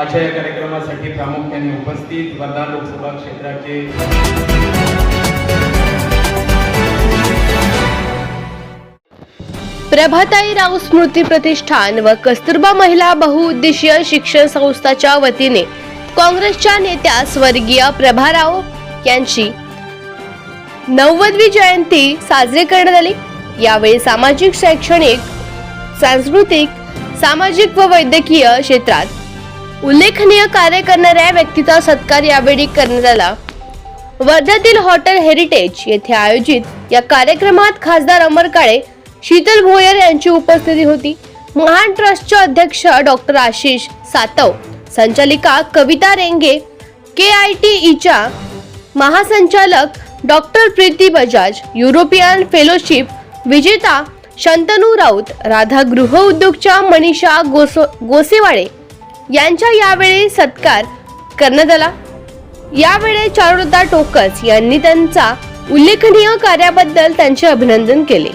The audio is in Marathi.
अशा या कार्यक्रमासाठी प्रामुख्याने उपस्थित वर्धा लोकसभा क्षेत्राचे प्रभाताई राव स्मृती प्रतिष्ठान व कस्तुरबा महिला बहुउद्देशीय शिक्षण संस्थाच्या वतीने काँग्रेसच्या नेत्या स्वर्गीय प्रभाराव यांची नव्वदवी जयंती साजरी करण्यात आली. यावेळी सामाजिक शैक्षणिक सांस्कृतिक सामाजिक व वैद्यकीय क्षेत्रात उल्लेखनीय कार्य करणाऱ्या व्यक्तीचा सत्कार यावेळी करण्यात आला. वर्ध्यातील हॉटेल हेरिटेज येथे आयोजित या कार्यक्रमात खासदार अमर काळे शीतल भोयर यांची उपस्थिती होती. महान ट्रस्टचे अध्यक्ष डॉक्टर आशिष सातव संचालिका कविता रेंगे के आय टी ईच्या महासंचालक doctor Preeti Bajaj European fellowship विजेता शंतनू राऊत राधा गृह उद्योगच्या मनीषा गोसो गोसेवाडे यांच्या यावेळी सत्कार करण्यात आला यावेळी चारुलता टोकस यांनी त्यांचा उल्लेखनीय कार्याबद्दल त्यांचे अभिनंदन केले.